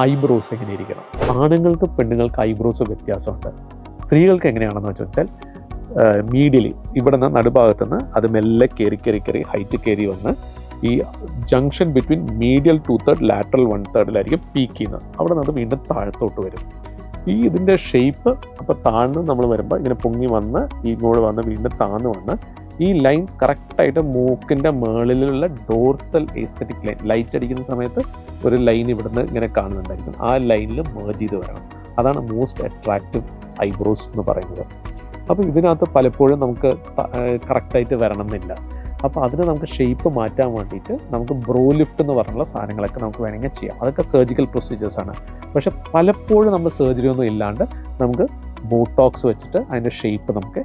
Eyebrows എങ്ങനെ ഇരിക്കണം? ആണുങ്ങൾക്ക് പെണ്ണുങ്ങൾക്ക് ഐബ്രോസ് വ്യത്യാസമുണ്ട്. സ്ത്രീകൾക്ക് എങ്ങനെയാണെന്ന് വെച്ചാൽ മീഡിയലി ഇവിടെ നിന്ന് നടുഭാഗത്ത് നിന്ന് അത് മെല്ലെ കയറി കയറി കയറി ഹൈറ്റ് കയറി വന്ന് ഈ junction between medial two third lateral one തേർഡിലായിരിക്കും peak ചെയ്യുന്നത്. അവിടെ നിന്ന് വീണ്ടും താഴത്തോട്ട് വരും. ഈ ഇതിന്റെ ഷേപ്പ് അപ്പോൾ താഴ്ന്ന് നമ്മൾ വരുമ്പോൾ ഇങ്ങനെ പൊങ്ങി വന്ന് ഈ ഇങ്ങോട്ട് വന്ന് വീണ്ടും താഴ്ന്ന് വന്ന് ഈ ലൈൻ കറക്റ്റായിട്ട് മൂക്കിന്റെ മേളിലുള്ള ഡോർസൽ എസ്തറ്റിക് ലൈൻ ലൈറ്റ് അടിക്കുന്ന സമയത്ത് ഒരു ലൈൻ ഇവിടുന്ന് ഇങ്ങനെ കാണുന്നുണ്ടായിരിക്കും. ആ ലൈനിൽ മേർജ് ചെയ്ത് വരണം. അതാണ് മോസ്റ്റ് അട്രാക്റ്റീവ് ഐബ്രോസ് എന്ന് പറയുന്നത്. അപ്പോൾ ഇതിനകത്ത് പലപ്പോഴും നമുക്ക് കറക്റ്റായിട്ട് വരണം എന്നില്ല അപ്പോൾ അതിന് നമുക്ക് ഷേപ്പ് മാറ്റാൻ വേണ്ടിയിട്ട് നമുക്ക് ബ്രോ ലിഫ്റ്റ് എന്ന് പറഞ്ഞുള്ള സാധനങ്ങളൊക്കെ നമുക്ക് വേണമെങ്കിൽ ചെയ്യാം. അതൊക്കെ സർജിക്കൽ പ്രൊസീജിയേഴ്സാണ് പക്ഷെ പലപ്പോഴും നമ്മൾ സർജറി ഒന്നും ഇല്ലാണ്ട് നമുക്ക് ബോട്ടോക്സ് വെച്ചിട്ട് അതിന്റെ ഷേപ്പ് നമുക്ക്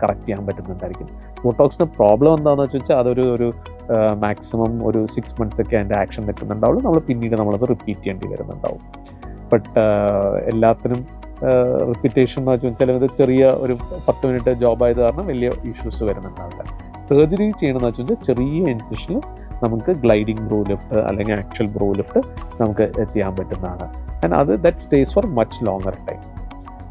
കറക്റ്റ് ചെയ്യാൻ പറ്റുന്നുണ്ടായിരിക്കും. ബോട്ടോക്സിന്റെ പ്രോബ്ലം എന്താണെന്ന് വെച്ച് വെച്ചാൽ അതൊരു ഒരു മാക്സിമം ഒരു സിക്സ് മന്ത്സ് ഒക്കെ അതിന്റെ ആക്ഷൻ നിൽക്കുന്നുണ്ടാവുള്ളൂ. നമ്മൾ പിന്നീട് നമ്മളത് റിപ്പീറ്റ് ചെയ്യേണ്ടി വരുന്നുണ്ടാവും. ബട്ട് എല്ലാത്തിനും റിപ്പീറ്റേഷൻ എന്ന് വെച്ചാൽ ചിലത് ചെറിയ ഒരു പത്ത് മിനിറ്റ് ജോബ് ആയത് കാരണം വലിയ ഇഷ്യൂസ് വരുന്നുണ്ടാവില്ല. സർജറി ചെയ്യണമെന്ന് വെച്ചാൽ ചെറിയ ഇൻസിഷനിൽ നമുക്ക് ഗ്ലൈഡിങ് ബ്രോ ലിഫ്റ്റ് അല്ലെങ്കിൽ ആക്ച്വൽ ബ്രോ ലിഫ്റ്റ് നമുക്ക് ചെയ്യാൻ പറ്റുന്നതാണ്. ആൻഡ് അത് that stays for much longer time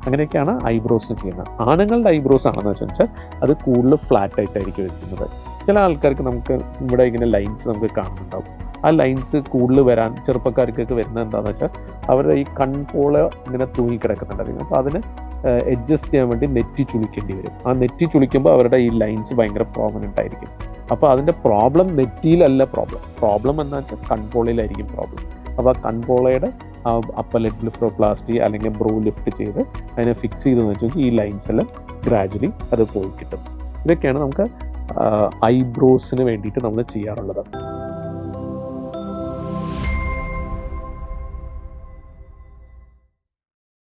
അങ്ങനെയൊക്കെയാണ് ഐബ്രോസിന് ചെയ്യുന്നത്. ആണുങ്ങളുടെ ഐബ്രോസ് ആണെന്ന് വെച്ചാൽ അത് കൂടുതൽ ഫ്ലാറ്റ് ആയിട്ടായിരിക്കും വെക്കുന്നത്. ചില ആൾക്കാർക്ക് നമുക്ക് ഇവിടെ ഇങ്ങനെ ലൈൻസ് നമുക്ക് കാണുന്നുണ്ടാവും. ആ ലൈൻസ് കൂടുതൽ വരാൻ ചെറുപ്പക്കാർക്കൊക്കെ വരുന്നത് എന്താണെന്ന് വെച്ചാൽ അവരുടെ ഈ കൺപോള ഇങ്ങനെ തൂങ്ങിക്കിടക്കുന്നുണ്ടായിരുന്നു അപ്പോൾ അതിന് അഡ്ജസ്റ്റ് ചെയ്യാൻ വേണ്ടി നെറ്റി ചുളിക്കേണ്ടി വരും. ആ നെറ്റി ചുളിക്കുമ്പോൾ അവരുടെ ഈ ലൈൻസ് ഭയങ്കര പ്രോമനന്റ് ആയിരിക്കും. അപ്പോൾ അതിന്റെ പ്രോബ്ലം നെറ്റിയിലല്ല പ്രോബ്ലം പ്രോബ്ലം എന്താ വെച്ചാൽ കൺപോളയിലായിരിക്കും പ്രോബ്ലം അപ്പോൾ ആ കൺപോളയുടെ ആ അപ്പർ ലെറ്റ് ലിഫ്റ്റോപ്ലാസ്റ്റി അല്ലെങ്കിൽ ബ്രോ ലിഫ്റ്റ് ചെയ്ത് അതിനെ ഫിക്സ് ചെയ്തെന്ന് വെച്ചാൽ ഈ ലൈൻസ് എല്ലാം ഗ്രാജുവലി അത് പോയി കിട്ടും. ഇതൊക്കെയാണ് നമുക്ക് ഐബ്രോസിന് വേണ്ടിയിട്ട് നമ്മൾ ചെയ്യാറുള്ളത്.